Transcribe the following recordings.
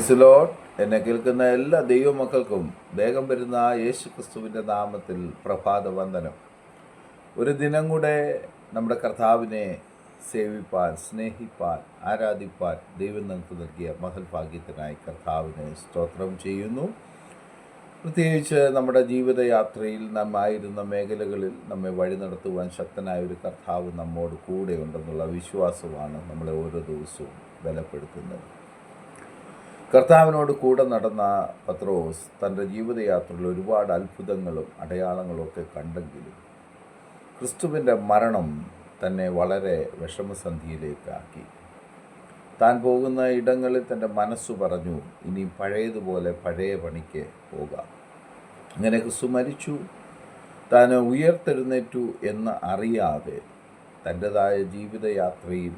ക്രിസ്ലോട്ട് എന്നെ കേൾക്കുന്ന എല്ലാ ദൈവമക്കൾക്കും വേഗം വരുന്ന യേശു ക്രിസ്തുവിന്റെ നാമത്തിൽ പ്രഭാത വന്ദനം ഒരു ദിനം കൂടെ നമ്മുടെ കർത്താവിനെ സേവിപ്പാൻ സ്നേഹിപ്പാൻ ആരാധിപ്പാൻ ദൈവം നമുക്ക് നൽകിയ മഹൽ ഭാഗ്യത്തിനായി കർത്താവിനെ സ്തോത്രം ചെയ്യുന്നു. പ്രത്യേകിച്ച് നമ്മുടെ ജീവിതയാത്രയിൽ നാം ആയിരുന്ന മേഖലകളിൽ നമ്മെ വഴി നടത്തുവാൻ ശക്തനായ ഒരു കർത്താവ് നമ്മോട് കൂടെ ഉണ്ടെന്നുള്ള വിശ്വാസമാണ് നമ്മളെ ഓരോ ദിവസവും ബലപ്പെടുത്തുന്നത്. കർത്താവിനോട് കൂടെ നടന്ന പത്രോസ് തന്റെ ജീവിതയാത്രയിൽ ഒരുപാട് അത്ഭുതങ്ങളും അടയാളങ്ങളും ഒക്കെ കണ്ടെങ്കിലും ക്രിസ്തുവിന്റെ മരണം തന്നെ വളരെ വിഷമസന്ധിയിലേക്കാക്കി. താൻ പോകുന്ന ഇടങ്ങളിൽ തന്റെ മനസ്സ് പറഞ്ഞു ഇനി പഴയതുപോലെ പഴയ പണിക്ക് പോകാം. അങ്ങനെ ക്രിസ്തു മരിച്ചു താൻ ഉയർത്തെഴുന്നേറ്റു എന്ന് അറിയാതെ തന്റെതായ ജീവിതയാത്രയിൽ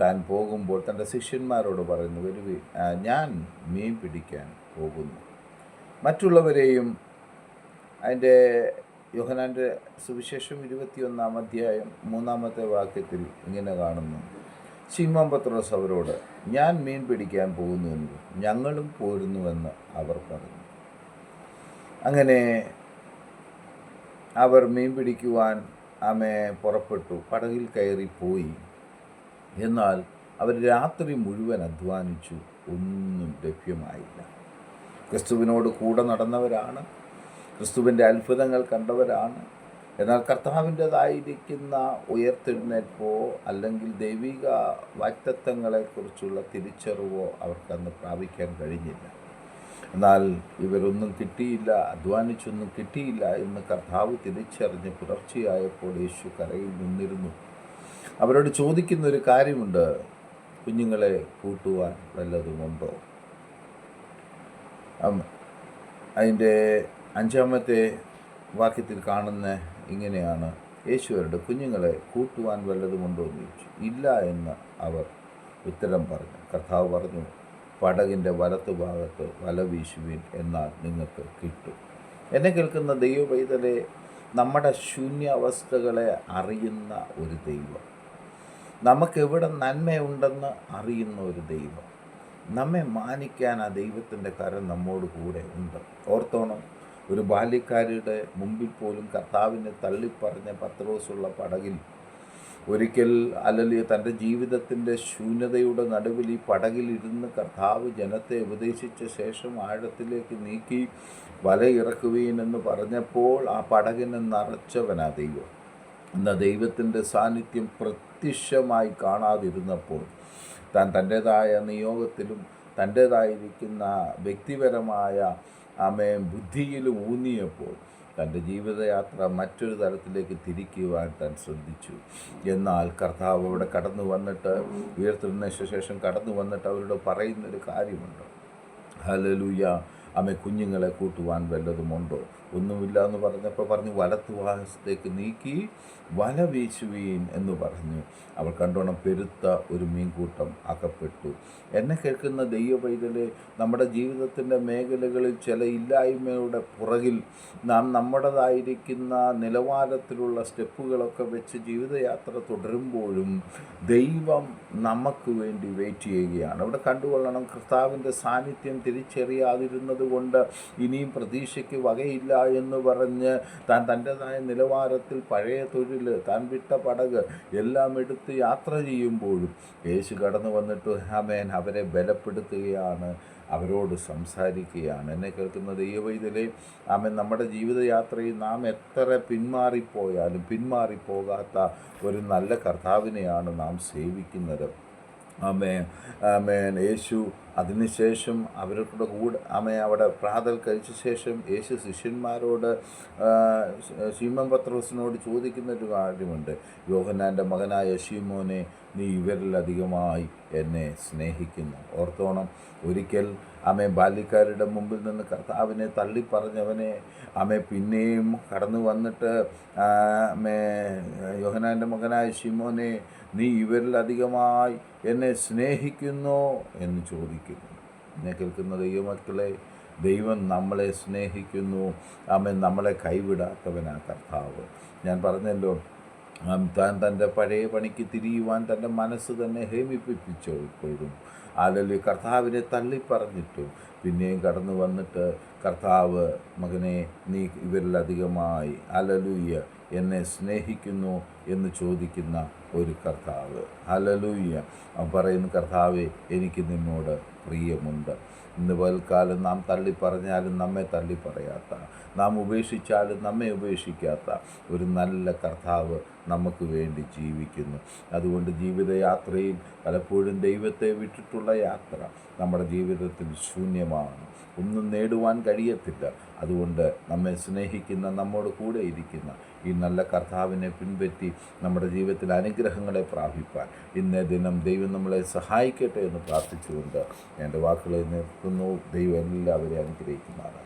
താൻ പോകുമ്പോൾ തന്റെ ശിഷ്യന്മാരോട് പറയുന്നു വരുവി ഞാൻ മീൻ പിടിക്കാൻ പോകുന്നു. മറ്റുള്ളവരെയും അതിന്റെ യോഹനാന്റെ സുവിശേഷം ഇരുപത്തിയൊന്നാം അധ്യായം മൂന്നാമത്തെ വാക്യത്തിൽ ഇങ്ങനെ കാണുന്നു. ശിമോൻ പത്രോസ് അവരോട് ഞാൻ മീൻ പിടിക്കാൻ പോകുന്നുവെന്ന് ഞങ്ങളും പോരുന്നുവെന്ന് അവർ പറഞ്ഞു. അങ്ങനെ അവർ മീൻ പിടിക്കുവാൻ ആമെ പുറപ്പെട്ടു. പടകിൽ കയറി പോയി എന്നാൽ അവർ രാത്രി മുഴുവൻ അധ്വാനിച്ചു ഒന്നും ലഭ്യമായില്ല. ക്രിസ്തുവിനോട് കൂടെ നടന്നവരാണ് ക്രിസ്തുവിന്റെ അത്ഭുതങ്ങൾ കണ്ടവരാണ്. എന്നാൽ കർത്താവിന്റെതായിരിക്കുന്ന ഉയർത്തെഴുന്നേൽപ്പോ അല്ലെങ്കിൽ ദൈവിക വാക്തത്വങ്ങളെക്കുറിച്ചുള്ള തിരിച്ചറിവോ അവർക്കന്ന് പ്രാപിക്കാൻ കഴിഞ്ഞില്ല. എന്നാൽ ഇവരൊന്നും കിട്ടിയില്ല അധ്വാനിച്ചൊന്നും കിട്ടിയില്ല എന്ന് കർത്താവ് തിരിച്ചറിഞ്ഞ് പുലർച്ചയായപ്പോൾ യേശു കരയിൽ നിന്നിരുന്നു. അവരോട് ചോദിക്കുന്ന ഒരു കാര്യമുണ്ട്. കുഞ്ഞുങ്ങളെ കൂട്ടുവാൻ വല്ലതുമുണ്ടോ അതിന്റെ അഞ്ചാമത്തെ വാക്യത്തിൽ കാണുന്ന ഇങ്ങനെയാണ്. യേശുവരുടെ കുഞ്ഞുങ്ങളെ കൂട്ടുവാൻ വല്ലതുമുണ്ടോ എന്ന് ചോദിച്ചു. ഇല്ല എന്ന് അവർ ഉത്തരം പറഞ്ഞു. കർത്താവ് പറഞ്ഞു പടകിന്റെ വലത്തു ഭാഗത്ത് വല വീശുവിൻ എന്നാൽ നിങ്ങൾക്ക് കിട്ടും. എന്നെ കേൾക്കുന്ന ദൈവ പൈതലെ നമ്മുടെ ശൂന്യാവസ്ഥകളെ അറിയുന്ന ഒരു ദൈവം. നമുക്കെവിടെ നന്മയുണ്ടെന്ന് അറിയുന്ന ഒരു ദൈവം. നമ്മെ മാനിക്കാൻ ആ ദൈവത്തിന്റെ കരം നമ്മോട് കൂടെ ഉണ്ട്. ഓർത്തോണം ഒരു ബാല്യക്കാരുടെ മുമ്പിൽ പോലും കർത്താവിനെ തള്ളിപ്പറഞ്ഞ പത്രോസുള്ള പടകിൽ ഒരിക്കൽ അല്ലെങ്കിൽ തന്റെ ജീവിതത്തിന്റെ ശൂന്യതയുടെ നടുവിൽ ഈ പടകിലിരുന്ന് കർത്താവ് ജനത്തെ ഉപദേശിച്ച ശേഷം ആഴത്തിലേക്ക് നീക്കി വല ഇറക്കുവീൻ എന്ന് പറഞ്ഞപ്പോൾ ആ പടകിനെ നിറച്ചവനാ ദൈവം. എന്ന ദൈവത്തിന്റെ സാന്നിധ്യം പ്രത്യക്ഷമായി കാണാതിരുന്നപ്പോൾ താൻ തന്റേതായ നിയോഗത്തിലും തന്റേതായിരിക്കുന്ന വ്യക്തിപരമായ അമയം ബുദ്ധിയിലും ഊന്നിയപ്പോൾ തന്റെ ജീവിതയാത്ര മറ്റൊരു തരത്തിലേക്ക് തിരിക്കുവാൻ താൻ ശ്രദ്ധിച്ചു. എന്നാൽ കർത്താവ് അവിടെ കടന്നു വന്നിട്ട് ഉയർത്തുന്ന ശേഷം കടന്നു വന്നിട്ട് അവരോട് പറയുന്നൊരു കാര്യമുണ്ട്. ഹലലൂയ അമ്മ കുഞ്ഞുങ്ങളെ കൂട്ടുവാൻ വല്ലതുമുണ്ടോ? ഒന്നുമില്ല എന്ന് പറഞ്ഞപ്പോൾ പറഞ്ഞു വലത്തുവാസത്തേക്ക് നീക്കി വല വീശുവീൻ എന്ന് പറഞ്ഞു. അവൾ കണ്ടോണം പെരുത്ത ഒരു മീൻകൂട്ടം അകപ്പെട്ടു. എന്നെ കേൾക്കുന്ന ദൈവ പൈതൽ നമ്മുടെ ജീവിതത്തിന്റെ മേഖലകളിൽ ചില ഇല്ലായ്മയുടെ പുറകിൽ നാം നമ്മുടേതായിരിക്കുന്ന നിലവാരത്തിലുള്ള സ്റ്റെപ്പുകളൊക്കെ വെച്ച് ജീവിതയാത്ര തുടരുമ്പോഴും ദൈവം നമുക്ക് വേണ്ടി വെയിറ്റ് ചെയ്യുകയാണ്. അവിടെ കണ്ടുകൊള്ളണം കർത്താവിന്റെ സാന്നിധ്യം തിരിച്ചറിയാതിരുന്നത് കൊണ്ട് ഇനിയും പ്രതീക്ഷയ്ക്ക് വകയില്ല എന്ന് പറഞ്ഞ് താൻ തന്റെതായ നിലവാരത്തിൽ പഴയ തൊഴിൽ താൻ വിട്ട പടക് എല്ലാം എടുത്ത് യാത്ര ചെയ്യുമ്പോഴും യേശു കടന്നു വന്നിട്ട് ഹമേൻ അവരെ ബലപ്പെടുത്തുകയാണ് അവരോട് സംസാരിക്കുകയാണ്. എന്നെ കേൾക്കുന്ന ദൈവവൈദ്യലെ ആമൻ നമ്മുടെ ജീവിതയാത്രയിൽ നാം എത്ര പിന്മാറിപ്പോയാലും പിന്മാറിപ്പോകാത്ത ഒരു നല്ല കർത്താവിനെയാണ് നാം സേവിക്കുന്നത്. ആമേൻ. ആമേൻ. യേശു അതിനുശേഷം അവരുടെ കൂടെ ആമേ അവിടെ പ്രാതൽ കഴിച്ച ശേഷം യേശു ശിഷ്യന്മാരോട് ശീമൻ പത്രോസിനോട് ചോദിക്കുന്ന ഒരു കാര്യമുണ്ട്. യോഹന്നാന്റെ മകനായ ഷീമോനെ നീ ഇവരിലധികമായി എന്നെ സ്നേഹിക്കുന്നു. ഓർത്തോണം ഒരിക്കൽ അമ്മ ബാല്യക്കാരുടെ മുമ്പിൽ നിന്ന് കർത്താവിനെ തള്ളിപ്പറഞ്ഞവനെ അമ്മ പിന്നെയും കടന്നു വന്നിട്ട് അമ്മേ യോഹനാന്റെ മകനായ ഷിമോനെ നീ ഇവരിൽ അധികമായി എന്നെ സ്നേഹിക്കുന്നോ എന്ന് ചോദിക്കുന്നു. എന്നെ കേൾക്കുന്ന ദൈവമക്കളെ ദൈവം നമ്മളെ സ്നേഹിക്കുന്നു. ആമേ നമ്മളെ കൈവിടാത്തവനാ കർത്താവ്. ഞാൻ പറഞ്ഞല്ലോ താൻ തന്റെ പഴയ പണിക്ക് തിരിയുവാൻ തന്റെ മനസ്സ് തന്നെ ഹേമിപ്പിച്ചപ്പോഴും ആലലു കർത്താവിനെ തള്ളിപ്പറഞ്ഞിട്ടും പിന്നെയും കടന്നു വന്നിട്ട് കർത്താവ് മകനെ നീ ഇവരിലധികമായി അലലൂയ്യ എന്നെ സ്നേഹിക്കുന്നു എന്ന് ചോദിക്കുന്ന ഒരു കർത്താവ്. അലലൂയ്യ പറയുന്ന കർത്താവെ എനിക്ക് നിന്നോട് പ്രിയമുണ്ട്. ഇന്ന് പകൽക്കാലം നാം തള്ളിപ്പറഞ്ഞാലും നമ്മെ തള്ളിപ്പറയാത്ത നാം ഉപേക്ഷിച്ചാലും നമ്മെ ഉപേക്ഷിക്കാത്ത ഒരു നല്ല കർത്താവ് നമുക്ക് വേണ്ടി ജീവിക്കുന്നു. അതുകൊണ്ട് ജീവിതയാത്രയിൽ പലപ്പോഴും ദൈവത്തെ വിട്ടിട്ടുള്ള യാത്ര നമ്മുടെ ജീവിതത്തിൽ ശൂന്യമാണ് ഒന്നും നേടുവാൻ കഴിയത്തില്ല. അതുകൊണ്ട് നമ്മെ സ്നേഹിക്കുന്ന നമ്മോട് കൂടെ ഇരിക്കുന്ന ഈ നല്ല കർത്താവിനെ പിൻപറ്റി നമ്മുടെ ജീവിതത്തിൽ അനുഗ്രഹങ്ങളെ പ്രാപിപ്പാൻ ഇന്നേ ദിനം ദൈവം നമ്മളെ സഹായിക്കട്ടെ എന്ന് പ്രാർത്ഥിച്ചുകൊണ്ട് എന്റെ വാക്കുകളെ നിർത്തുന്നു. ദൈവം എല്ലാവരെയും അനുഗ്രഹിക്കുന്നതാണ്